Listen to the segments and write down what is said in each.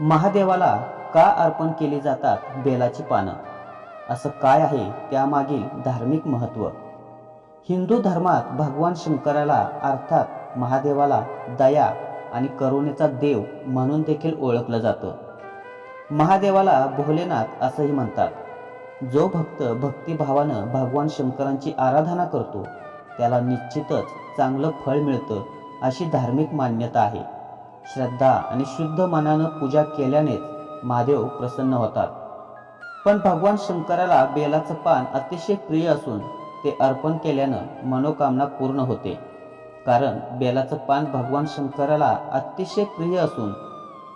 महादेवाला का अर्पण केली जातात बेलाची पानं? असं काय आहे त्यामागील धार्मिक महत्त्व हिंदू धर्मात भगवान शंकराला अर्थात महादेवाला दया आणि करुणेचा देव म्हणून देखील ओळखलं जातं. महादेवाला भोलेनाथ असंही म्हणतात. जो भक्त भक्तिभावानं भगवान शंकरांची आराधना करतो त्याला निश्चितच चांगलं फळ मिळतं अशी धार्मिक मान्यता आहे. श्रद्धा आणि शुद्ध मनानं पूजा केल्यानेच महादेव प्रसन्न होतात. पण भगवान शंकराला बेलाचं पान अतिशय प्रिय असून ते अर्पण केल्यानं मनोकामना पूर्ण होते. कारण बेलाचं पान भगवान शंकराला अतिशय प्रिय असून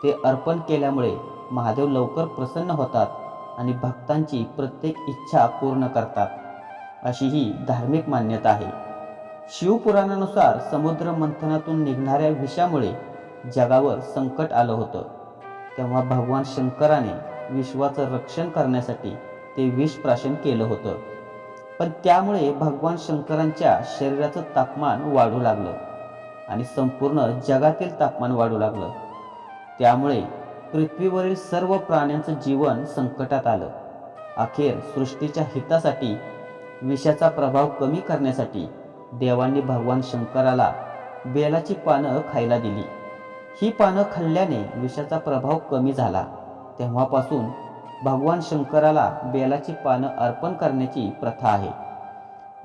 ते अर्पण केल्यामुळे महादेव लवकर प्रसन्न होतात आणि भक्तांची प्रत्येक इच्छा पूर्ण करतात. अशी ही धार्मिक मान्यता आहे. शिवपुराणानुसार समुद्र मंथनातून निघणाऱ्या विषामुळे जगावर संकट आलं होतं. तेव्हा भगवान शंकराने विश्वाचं रक्षण करण्यासाठी ते विष प्राशन केलं होतं. पण त्यामुळे भगवान शंकरांच्या शरीराचं तापमान वाढू लागलं आणि संपूर्ण जगातील तापमान वाढू लागलं. त्यामुळे पृथ्वीवरील सर्व प्राण्यांचं जीवन संकटात आलं. अखेर सृष्टीच्या हितासाठी विषाचा प्रभाव कमी करण्यासाठी देवांनी भगवान शंकराला बेलाची पानं खायला दिली. ही पानं खाल्ल्याने विषाचा प्रभाव कमी झाला. तेव्हापासून भगवान शंकराला बेलाची पानं अर्पण करण्याची प्रथा आहे.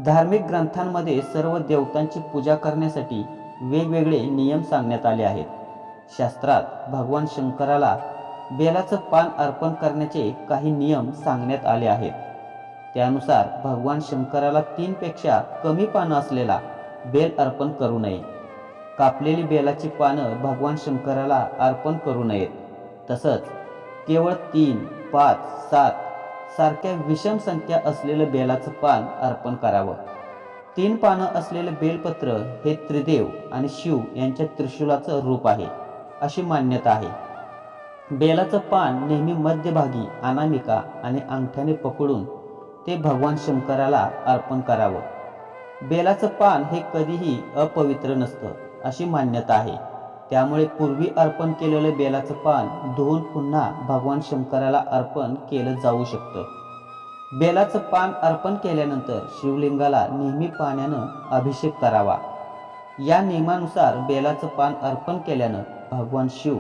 धार्मिक ग्रंथांमध्ये सर्व देवतांची पूजा करण्यासाठी वेगवेगळे नियम सांगण्यात आले आहेत. शास्त्रात भगवान शंकराला बेलाचं पान अर्पण करण्याचे काही नियम सांगण्यात आले आहेत. त्यानुसार भगवान शंकराला तीनपेक्षा कमी पानं असलेला बेल अर्पण करू नये. कापलेली बेलाची पानं भगवान शंकराला अर्पण करू नयेत. तसंच केवळ तीन पाच सात सारख्या विषम संख्या असलेलं बेलाचं पान अर्पण करावं. तीन पानं असलेलं बेलपत्र हे त्रिदेव आणि शिव यांच्या त्रिशूलाचं रूप आहे अशी मान्यता आहे. बेलाचं पान नेहमी मध्यभागी अनामिका आणि अंगठ्याने पकडून ते भगवान शंकराला अर्पण करावं. बेलाचं पान हे कधीही अपवित्र नसतं. अशी मान्यता आहे. त्यामुळे पूर्वी अर्पण केलेलं बेलाचं पान धुवून पुन्हा भगवान शंकराला अर्पण केलं जाऊ शकतं. बेलाचं पान अर्पण केल्यानंतर शिवलिंगाला नेहमी पाण्यानं अभिषेक करावा. या नियमानुसार बेलाचं पान अर्पण केल्यानं भगवान शिव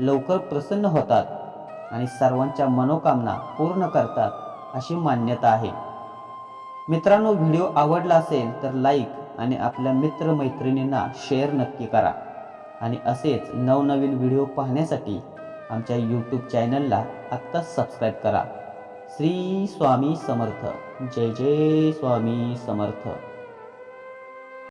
लवकर प्रसन्न होतात आणि सर्वांच्या मनोकामना पूर्ण करतात अशी मान्यता आहे. मित्रांनो व्हिडिओ आवडला असेल तर लाईक आणि आपल्या मित्रमैत्रिणींना शेअर नक्की करा. आणि असेच नवनवीन व्हिडिओ पाहण्यासाठी आमच्या यूट्यूब चॅनलला आत्ताच सबस्क्राईब करा. श्री स्वामी समर्थ. जय जय स्वामी समर्थ.